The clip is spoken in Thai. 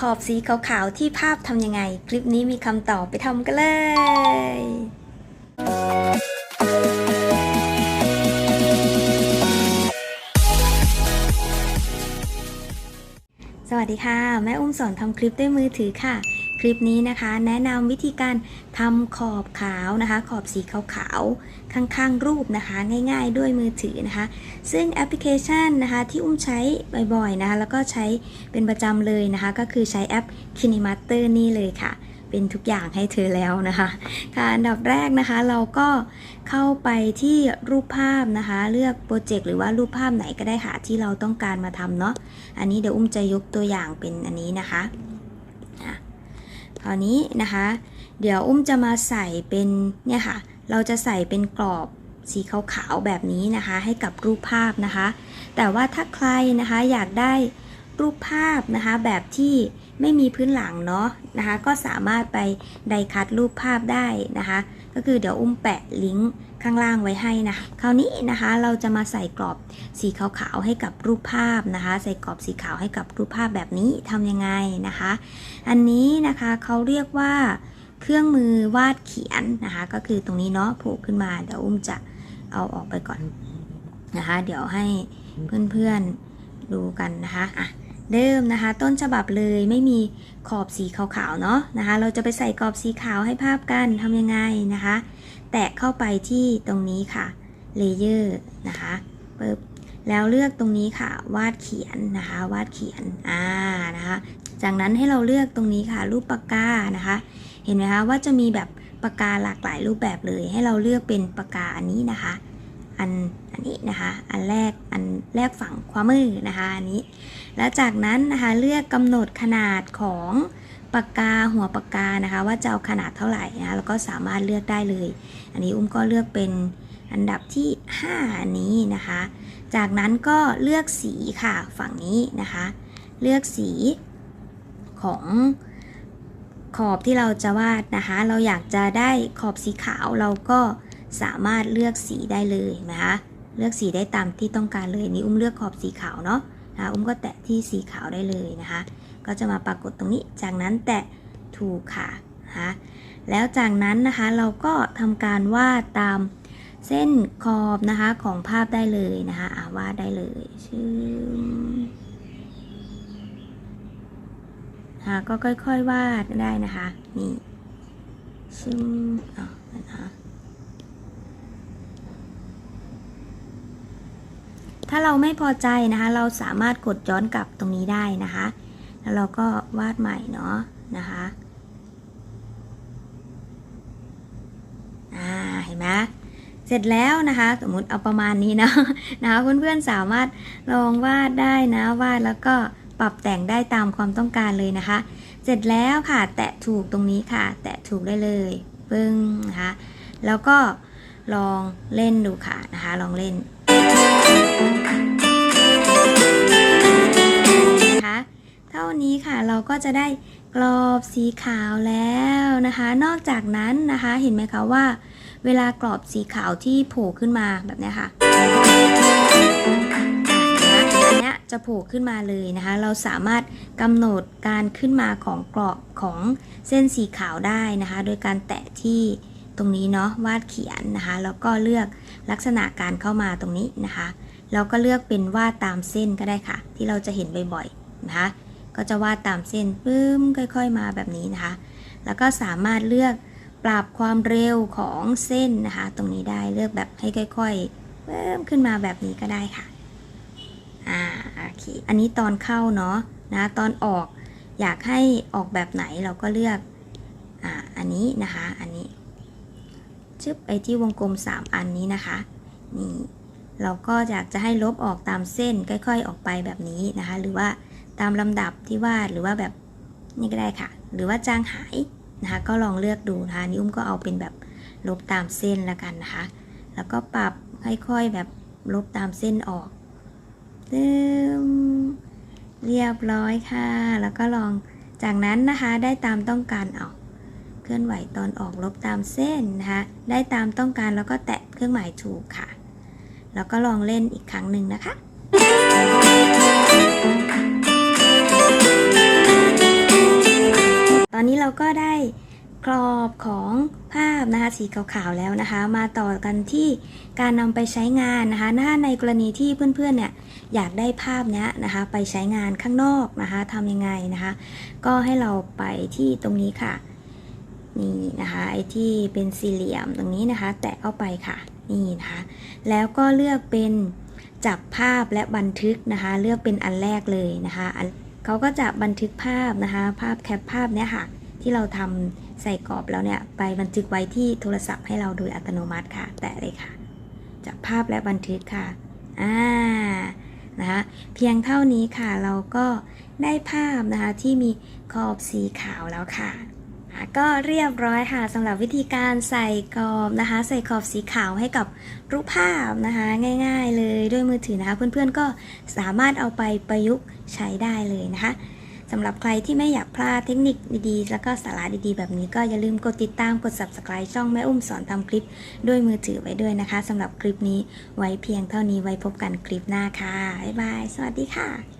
ขอบสีขาวๆที่ภาพทำยังไง คลิปนี้มีคำตอบไปทำกันเลยสวัสดีค่ะ แม่อุ้มสอนทำคลิปด้วยมือถือค่ะ คลิปนี้นะคะ แนะนำวิธีการทำขอบขาวนะคะ ขอบสีขาวๆข้างๆรูปนะคะ ง่ายๆด้วยมือถือนะคะ ซึ่งแอปพลิเคชันนะคะที่อุ้มใช้บ่อยๆนะคะ แล้วก็ใช้เป็นประจำเลยนะคะ ก็คือใช้แอป Kinemaster นี่เลยค่ะ เป็นทุกอย่างให้เธอแล้วนะคะค่ะอันดับแรกนะคะเราก็เข้าไปที่รูปภาพนะคะ เลือกโปรเจกต์หรือว่ารูปภาพไหนก็ได้ค่ะที่เราต้องการมาทำเนาะอันนี้เดี๋ยวอุ้มจะยกตัวอย่างเป็นอันนี้นะคะอะ คราวนี้นะคะ เดี๋ยวอุ้มจะมาใส่เป็นเนี่ยค่ะ เราจะใส่เป็นกรอบสีขาวๆแบบนี้นะคะ ให้กับรูปภาพนะคะ แต่ว่าถ้าใครนะคะอยากได้รูปภาพนะคะแบบที่ไม่มีพื้นหลังเนาะนะคะ ก็สามารถไปไดคัดรูปภาพได้นะคะ ก็คือเดี๋ยวอุ้มแปะลิงก์ ข้างล่างไว้ให้นะคราวนี้นะคะเราจะมาใส่กรอบสีขาวๆให้กับรูปภาพนะคะ ใส่กรอบสีขาวให้กับรูปภาพแบบนี้ทำยังไงนะคะ อันนี้นะคะเขาเรียกว่าเครื่องมือวาดเขียนนะคะ ก็คือตรงนี้เนาะโผล่ขึ้นมาเดี๋ยวอุ้มจะเอาออกไปก่อนนะคะ เดี๋ยวให้เพื่อนๆดูกันนะคะอะ เดิมนะคะ ต้นฉบับเลยไม่มีขอบสีขาวๆเนาะนะคะ เราจะไปใส่กรอบสีขาวให้ภาพกันทำยังไงนะคะ แตะเข้าไปที่ตรงนี้ค่ะเลเยอร์นะคะปึ๊บแล้วเลือกตรงนี้ค่ะ วาดเขียนนะคะ วาดเขียนอ่านะคะ จากนั้นให้เราเลือกตรงนี้ค่ะ รูปปากกานะคะ เห็นไหมคะว่าจะมีแบบปากกาหลากหลายรูปแบบเลย ให้เราเลือกเป็นปากกาอันนี้นะคะอันอันนี้นะคะ อันแรก อันแรกฝั่งขวามือนะคะ อันนี้แล้วจากนั้นนะคะเลือกกำหนดขนาดของปากกาหัวปากกานะคะว่าจะเอาขนาดเท่าไหร่นะคะแล้วก็สามารถเลือกได้เลย อันนี้อุ้มก็เลือกเป็นอันดับที่ 5 อันนี้นะคะ จากนั้นก็เลือกสีค่ะฝั่งนี้นะคะ เลือกสีของขอบที่เราจะวาดนะคะ เราอยากจะได้ขอบสีขาวเราก็สามารถเลือกสีได้เลยนะคะ เลือกสีได้ตามที่ต้องการเลยนี่อุ้มเลือกขอบสีขาวเนาะ นะอุ้มก็แตะที่สีขาวได้เลยนะคะ ก็จะมาปรากฏตรงนี้จากนั้นแตะถูกค่ะนะคะแล้วจากนั้นนะคะเราก็ทำการวาดตามเส้นขอบนะคะของภาพได้เลยนะคะอาวาดได้เลยชื่อค่ะก็ค่อยๆวาดได้นะคะนี่ชื่ออ๋อนะคะ ถ้าเราไม่พอใจนะคะ เราสามารถกดย้อนกลับตรงนี้ได้นะคะ แล้วเราก็วาดใหม่เนาะนะคะอ่าเห็นไหมเสร็จแล้วนะคะ สมมติเอาประมาณนี้นะนะคะเพื่อนๆสามารถลองวาดได้นะวาดแล้วก็ปรับแต่งได้ตามความต้องการเลยนะคะ เสร็จแล้วค่ะ แตะถูกตรงนี้ค่ะ แตะถูกได้เลยปึ้งนะคะแล้วก็ลองเล่นดูค่ะนะคะ ลองเล่น นะคะเท่านี้ค่ะเราก็จะได้กรอบสีขาวแล้วนะคะ นอกจากนั้นนะคะเห็นไหมคะว่า เวลากรอบสีขาวที่โผล่ขึ้นมาแบบนี้ค่ะอันเนี้ยจะโผล่ขึ้นมาเลยนะคะ เราสามารถกำหนดการขึ้นมาของกรอบของเส้นสีขาวได้นะคะ โดยการแตะที่ ตรงนี้เนาะวาดเขียนนะคะแล้วก็เลือกลักษณะการเข้ามาตรงนี้นะคะแล้วก็เลือกเป็นวาดตามเส้นก็ได้ค่ะ ที่เราจะเห็นบ่อยๆนะคะก็จะวาดตามเส้นปึ้มค่อย ๆ มาแบบนี้นะคะ แล้วก็สามารถเลือกปรับความเร็วของเส้นนะคะ ตรงนี้ได้เลือกแบบให้ค่อยๆเพิ่มขึ้นมาแบบนี้ก็ได้ค่ะอ่าโอเคอันนี้ตอนเข้าเนาะนะตอนออกอยากให้ออกแบบไหนเราก็เลือกอ่าอันนี้นะคะ อันนี้ ชึบไปที่วงกลม 3 อันนี้นะคะ นี่เราก็อยากจะให้ลบออกตามเส้นค่อย ๆ ออกไปแบบนี้นะคะ หรือว่าตามลำดับที่วาดหรือว่าแบบนี่ก็ได้ค่ะ หรือว่าจางหายนะคะ ก็ลองเลือกดูนะคะนี่อุ้มก็เอาเป็นแบบลบตามเส้นแล้วกันนะคะ แล้วก็ปรับค่อยๆแบบลบตามเส้นออกตึมเรียบร้อยค่ะ แล้วก็ลองจากนั้นนะคะได้ตามต้องการเอา ลื่อนไหวตอนออกลบตามเส้นนะคะได้ตามต้องการแล้วก็แตะเครื่องหมายถูกค่ะ แล้วก็ลองเล่นอีกครั้งหนึ่งนะคะตอนนี้เราก็ได้กรอบของภาพนะคะสีขาวๆแล้วนะคะ มาต่อกันที่การนำไปใช้งานนะคะถ้าในกรณีที่เพื่อนๆเนี่ยอยากได้ภาพเนี้ยนะคะไปใช้งานข้างนอกนะคะทำยังไงนะคะ ก็ให้เราไปที่ตรงนี้ค่ะ นี่นะคะไอ้ที่เป็นสี่เหลี่ยมตรงนี้นะคะ แตะเข้าไปค่ะนี่นะคะแล้วก็เลือกเป็นจับภาพและบันทึกนะคะ เลือกเป็นอันแรกเลยนะคะอันเขาก็จะบันทึกภาพนะคะ ภาพแคปภาพเนี้ยค่ะ ที่เราทำใส่กรอบแล้วเนี่ย ไปบันทึกไว้ที่โทรศัพท์ให้เราโดยอัตโนมัติค่ะ แตะเลยค่ะ จับภาพและบันทึกค่ะอ่านะคะเพียงเท่านี้ค่ะเราก็ได้ภาพนะคะที่มีขอบสีขาวแล้วค่ะ ก็เรียบร้อยค่ะสำหรับวิธีการใส่กรอบนะคะ ใส่กรอบสีขาวให้กับรูปภาพนะคะ ง่าย ๆ เลยด้วยมือถือนะคะ เพื่อนๆก็สามารถเอาไปประยุกต์ใช้ได้เลยนะคะสำหรับใครที่ไม่อยากพลาดเทคนิคดีๆ แล้วก็สาระดีๆ แบบนี้ก็อย่าลืมกดติดตามกด subscribe ช่องแม่อุ้มสอนทำคลิปด้วยมือถือไว้ด้วยนะคะสำหรับคลิปนี้ไว้เพียงเท่านี้ไว้พบกันคลิปหน้าค่ะบ๊ายบายสวัสดีค่ะ